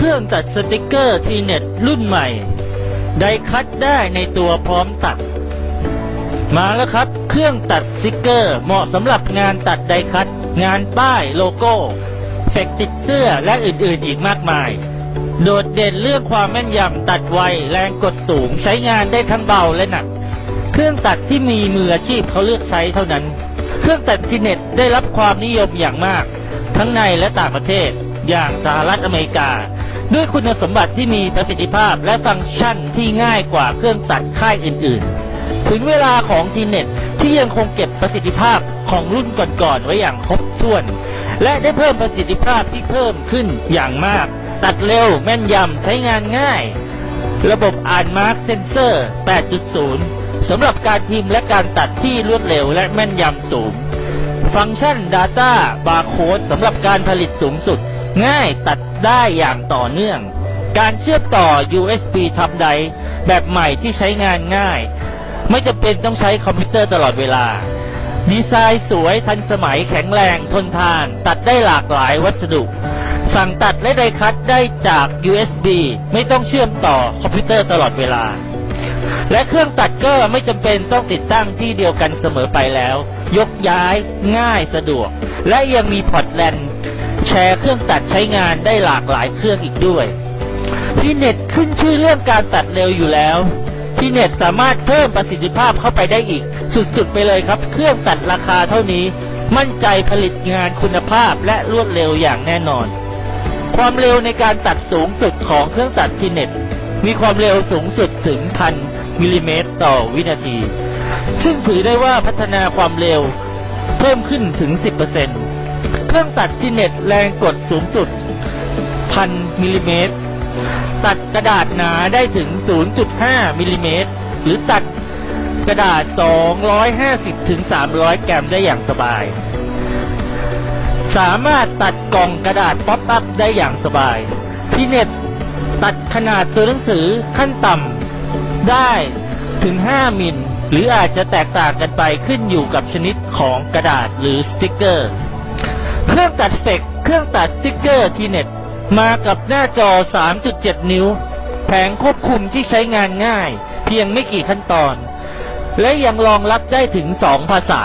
เครื่องตัดสติกเกอร์ทีเน็ตรุ่นใหม่ ไดคัดได้ในตัวพร้อมตัด มาแล้วครับ เครื่องตัดสติกเกอร์เหมาะสำหรับงานตัดไดคัด งานป้ายโลโก้เฟกติดเสื้อและอื่นๆอีกมากมาย โดดเด่นเรื่องความแม่นยำตัดไวแรงกดสูงใช้งานได้ทั้งเบาและหนัก เครื่องตัดที่มีมืออาชีพเขาเลือกใช้เท่านั้น เครื่องตัดทีเน็ตได้รับความนิยมอย่างมาก ทั้งในและต่างประเทศ อย่างสหรัฐอเมริกา ด้วยคุณสมบัติที่มีประสิทธิภาพและฟังก์ชันที่ง่ายกว่าเครื่องตัดค่ายอื่นๆ ถึงเวลาของทีเน็ตที่ยังคงเก็บประสิทธิภาพของรุ่นก่อนๆไว้อย่างครบถ้วน และได้เพิ่มประสิทธิภาพที่เพิ่มขึ้นอย่างมาก ตัดเร็วแม่นยำใช้งานง่าย ระบบอ่านมาร์กเซนเซอร์ 8.0 สำหรับการพิมพ์และการตัดที่รวดเร็วและแม่นยำสูง ฟังก์ชัน Data Barcode สำหรับการผลิตสูงสุด ง่ายตัดได้อย่างต่อเนื่อง การเชื่อมต่อ USB ทับไดแบบใหม่ที่ใช้งานง่าย ไม่จำเป็นต้องใช้คอมพิวเตอร์ตลอดเวลา ดีไซน์สวยทันสมัยแข็งแรงทนทาน ตัดได้หลากหลายวัสดุ สั่งตัดและไดคัดได้จาก USB ไม่ต้องเชื่อมต่อคอมพิวเตอร์ตลอดเวลา และเครื่องตัดก็ไม่จำเป็นต้องติดตั้งที่เดียวกันเสมอไปแล้ว ยกย้ายง่ายสะดวก และยังมีพอร์ตแลน แชร์เครื่องตัดใช้งานได้หลากหลายเครื่องอีกด้วยทีเน็ตขึ้นชื่อเรื่องการตัดเร็วอยู่แล้วทีเน็ตสามารถเพิ่มประสิทธิภาพเข้าไปได้อีก สุดๆไปเลยครับ เครื่องตัดราคาเท่านี้ มั่นใจผลิตงานคุณภาพและรวดเร็วอย่างแน่นอน ความเร็วในการตัดสูงสุดของเครื่องตัดทีเน็ตมีความเร็วสูงสุดถึงพันมิลลิเมตรต่อวินาที ซึ่งถือได้ว่าพัฒนาความเร็วเพิ่มขึ้นถึง 10% เครื่องตัดทีเน็ตแรงกดสูงสุดพันมิลลิเมตร ตัดกระดาษหนาได้ถึง 0.5มิลลิเมตร หรือตัดกระดาษ 250ถึง300 แกรมได้อย่างสบาย สามารถตัดกล่องกระดาษป๊อปอัพได้อย่างสบายที่เน็ตตัดขนาดตัวหนังสือขั้นต่ำได้ถึง 5 มิล หรืออาจจะแตกต่างกันไปขึ้นอยู่กับชนิดของกระดาษหรือสติกเกอร์ เครื่องตัดเฟกเครื่องตัดสติกเกอร์ทีเน็ต มากับหน้าจอ 3.7 นิ้ว แผงควบคุมที่ใช้งานง่าย เพียงไม่กี่ขั้นตอน และยังรองรับได้ถึง 2 ภาษา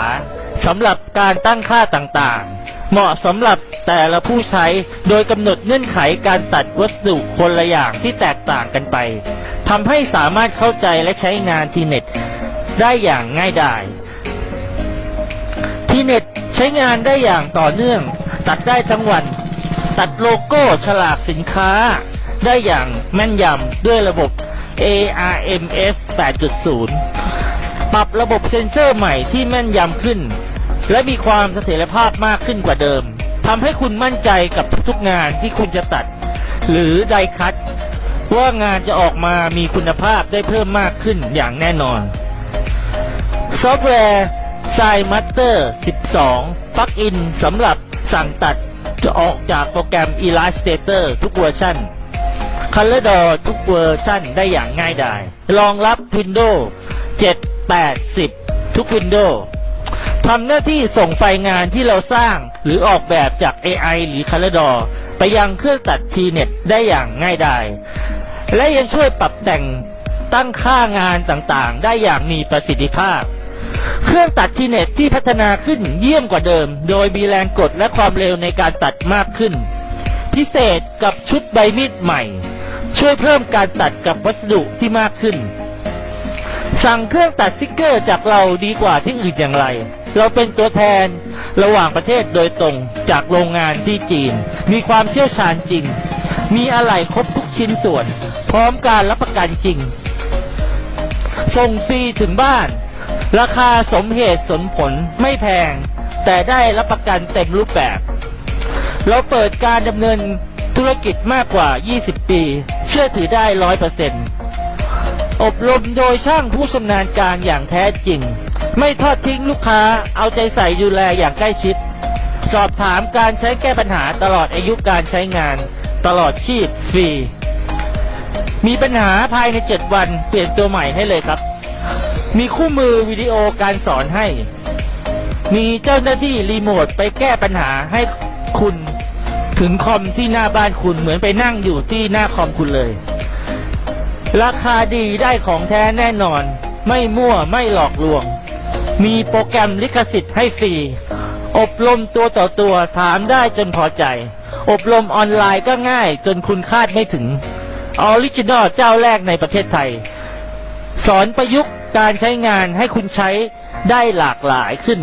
สำหรับการตั้งค่าต่างๆ เหมาะสำหรับแต่ละผู้ใช้โดยกำหนดเงื่อนไขการตัดวัสดุคนละอย่างที่แตกต่างกันไปทำให้สามารถเข้าใจและใช้งานทีเน็ต ได้อย่างง่ายดายทีเน็ตใช้งานได้อย่างต่อเนื่อง ตัดได้ทั้งวัน ตัดโลโก้ฉลากสินค้า ได้อย่างแม่นยำด้วยระบบ ARMS 8.0 ปรับระบบเซ็นเซอร์ใหม่ที่แม่นยำขึ้น และมีความเสถียรภาพมากขึ้นกว่าเดิมทำให้คุณมั่นใจกับทุกๆงานที่คุณจะตัด หรือไดคัตว่างานจะออกมามีคุณภาพได้เพิ่มมากขึ้นอย่างแน่นอน ซอฟต์แวร์ s i m a s t e r 12 ปลั๊กอินสำหรับสั่งตัดจะออกจากโปรแกรม Illustrator ทุกเวอร์ชัน Color d o ทุกเวอร์ชันได้อย่างง่ายดาย รองรับ Windows 7 8 10 ทุก Windows ทำหน้าที่ส่งไฟล์งานที่เราสร้างหรือออกแบบจาก AI หรือ Color d o ไปยังเครื่องตัด TNet ได้อย่างง่ายดาย และยังช่วยปรับแต่งตั้งค่างานต่างๆ ได้อย่างมีประสิทธิภาพ เครื่องตัดทีเน็ตที่พัฒนาขึ้นเยี่ยมกว่าเดิม โดยมีแรงกดและความเร็วในการตัดมากขึ้น พิเศษกับชุดใบมีดใหม่ ช่วยเพิ่มการตัดกับวัสดุที่มากขึ้น สั่งเครื่องตัดสติกเกอร์จากเราดีกว่าที่อื่นอย่างไร เราเป็นตัวแทนระหว่างประเทศโดยตรงจากโรงงานที่จีน มีความเชี่ยวชาญจริง มีอะไหล่ครบทุกชิ้นส่วน พร้อมการรับประกันจริง ส่งฟรีถึงบ้าน ราคาสมเหตุสมผลไม่แพง แต่ได้รับประกันเต็มรูปแบบ เราเปิดการดำเนินธุรกิจมากกว่า 20 ปี เชื่อถือได้ร้อยเปอร์เซ็นต์อบรมโดยช่างผู้ชำนาญการอย่างแท้จริง ไม่ทอดทิ้งลูกค้า เอาใจใส่ดูแลอย่างใกล้ชิด สอบถามการใช้แก้ปัญหาตลอดอายุการใช้งาน ตลอดชีพฟรี มีปัญหาภายใน 7 วันเปลี่ยนตัวใหม่ให้เลยครับ มีคู่มือวิดีโอการสอนให้ มีเจ้าหน้าที่รีโมทไปแก้ปัญหาให้คุณถึงคอมที่หน้าบ้านคุณเหมือนไปนั่งอยู่ที่หน้าคอมคุณเลย ราคาดีได้ของแท้แน่นอน ไม่มั่วไม่หลอกลวง มีโปรแกรมลิขสิทธิ์ให้ฟรีอบรมตัวต่อตัวถามได้จนพอใจ อบรมออนไลน์ก็ง่ายจนคุณคาดไม่ถึงออริจินอลเจ้าแรกในประเทศไทย สอนประยุกต์การใช้งานให้คุณใช้ได้หลากหลายขึ้น